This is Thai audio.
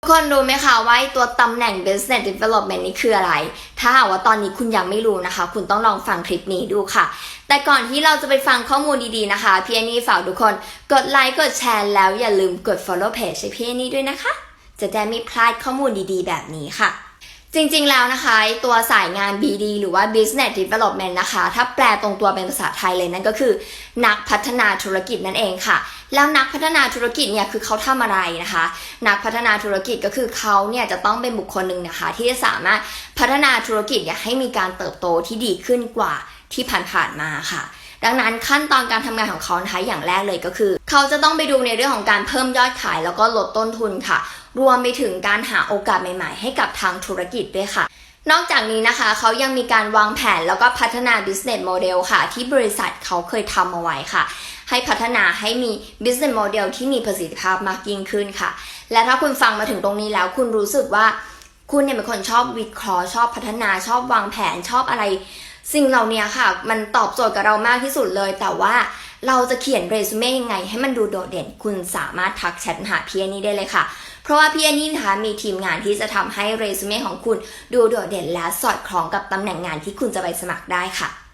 ทุกคนรู้ไหมคะว่าตัวตำแหน่ง business development นี่คืออะไร ถ้าหากว่าตอนนี้คุณยังไม่รู้นะคะ คุณต้องลองฟังคลิปนี้ดูค่ะ แต่ก่อนที่เราจะไปฟังข้อมูลดีๆนะคะพี่แอนนี่ฝากทุกคนกดไลค์กดแชร์แล้วอย่าลืมกด follow page ให้พี่แอนนี่ด้วยนะคะ จะได้ไม่พลาดข้อมูลดีๆ แบบนี้ค่ะ จริงๆ แล้วนะคะตัวสายงาน BD หรือว่า Business Development นะคะ ถ้าแปลตรงตัวเป็นภาษาไทยเลยนั่นก็คือ นักพัฒนาธุรกิจนั่นเองค่ะ แล้วนักพัฒนาธุรกิจเนี่ยคือเขาทำอะไรนะคะ นักพัฒนาธุรกิจก็คือเขาเนี่ยจะต้องเป็นบุคคลหนึ่งนะคะ ที่จะสามารถพัฒนาธุรกิจเนี่ยให้มีการเติบโตที่ดีขึ้นกว่าที่ผ่านๆมาค่ะ ดังนั้นขั้นตอนการทำงานของเขานะคะอย่างแรกเลยก็คือ เขาจะต้องไปดูในเรื่องของการเพิ่มยอดขาย แล้วก็ลดต้นทุนค่ะ รวมไปถึงการหาโอกาสใหม่ๆ ให้กับทางธุรกิจด้วยค่ะนอกจากนี้นะคะเขายังมีการวางแผนแล้วก็พัฒนา business model ค่ะ ที่บริษัทเขาเคยทำเอาไว้ค่ะ ให้พัฒนาให้มี business model ที่มีประสิทธิภาพมากยิ่งขึ้นค่ะ และถ้าคุณฟังมาถึงตรงนี้แล้ว คุณรู้สึกว่าคุณเนี่ยเป็นคนชอบวิเคราะห์ชอบพัฒนาชอบวางแผนชอบอะไร สิ่งเหล่านี้ค่ะ มันตอบโจทย์กับเรามากที่สุดเลย แต่ว่าเราจะเขียนเรซูเม่ยังไง ให้มันดูโดดเด่น คุณสามารถทักแชทหาพี่แอนนี่ได้เลยค่ะ เพราะว่าพี่แอนนี่นะคะมีทีมงานที่จะทำให้เรซูเม่ของคุณดูโดดเด่นและสอดคล้องกับตำแหน่งงานที่คุณจะไปสมัครได้ค่ะ